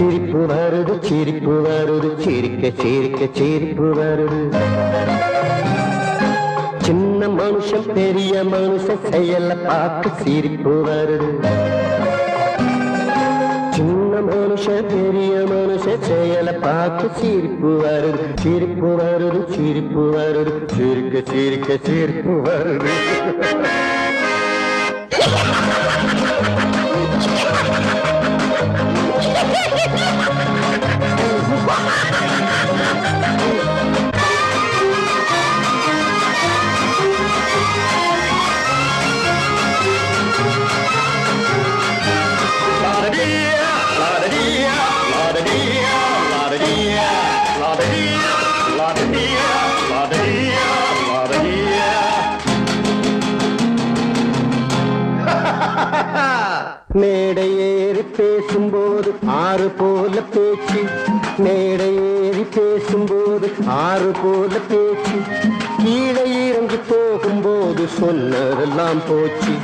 சிரிப்பு வருது சிரிப்பு வருது சிரிக்க சிரிக்க சிரிப்பு வருது சின்ன மனுஷன் பெரிய மனுஷன் செயல பார்த்து சிரிப்பு வருது சின்ன மனுஷன் பெரிய மனுஷன் செயல பார்த்து சிரிப்பு வருது சிரிப்பு வருது சிரிப்பு வருது சிரிக்க சிரிக்க சிரிப்பு வருது மேடையேறி பேசும்போது ஆறு போல பேச்சு. மேடையேறி பேசும்போது ஆறு போல பேச்சு. கீழே இறங்கி போகும்போது சொன்னதெல்லாம் போச்சு.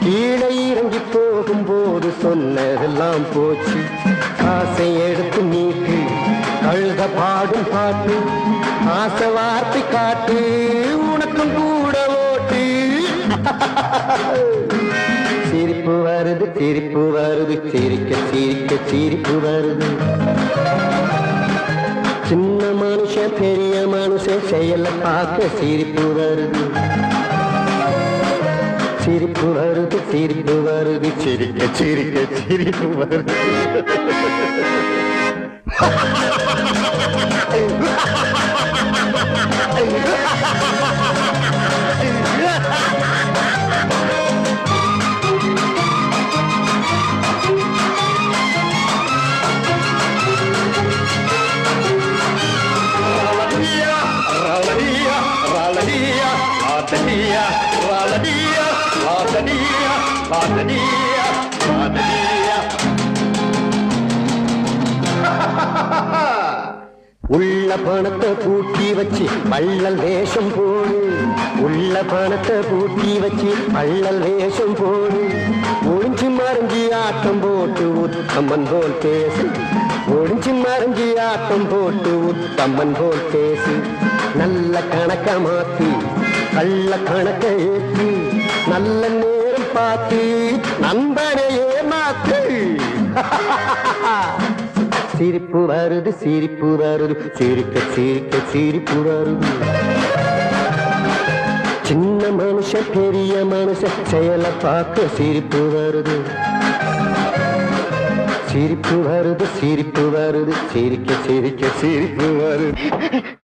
கீழே இறங்கி போகும்போது சொன்னதெல்லாம் போச்சு. காசை எடுத்து நீட்டு கழுத பாடும் பாட்டு ஆசை வார்த்தை காட்டு உனக்கும் கூட ஓட்டு. சிரிப்பு வருது சிரிப்பு வருது சிரிக்க சிரிக்க சிரிப்பு வருது சின்ன மனுஷன் பெரிய மனுஷன் செயல பார்க்க சிரிப்பு வருது சிரிப்பு வருது சிரிப்பு வருது சிரிக்க சிரிக்க சிரிப்பு வருது உள்ள பணத்தை பூட்டி வச்சு பள்ளல் வேஷம் போடு. உள்ள பணத்தை பூட்டி வச்சு பள்ளல் வேஷம் போடு. ஒழிஞ்சு மறைஞ்சி ஆட்டம் போட்டு உத்தம்மன் போல் பேசு. ஒழிஞ்சு மறைஞ்சி ஆட்டம் போட்டு உத்தம்மன் போல் பேசு. நல்ல கணக்க மாத்தி கள்ள கணக்க ஏற்றி நல்ல நேரம் பார்த்து நண்பனையே மாத்து. சிரிப்பு வருது சிரிப்பு வருது சிரிக்க சிரிக்க சிரிப்பு வருது. சின்ன மனுஷன் பெரிய மனுஷன் செயலை பார்க்க சிரிப்பு வருது. சிரிப்பு வருது சிரிப்பு வருது சிரிக்க சிரிக்க சிரிப்பு வருது.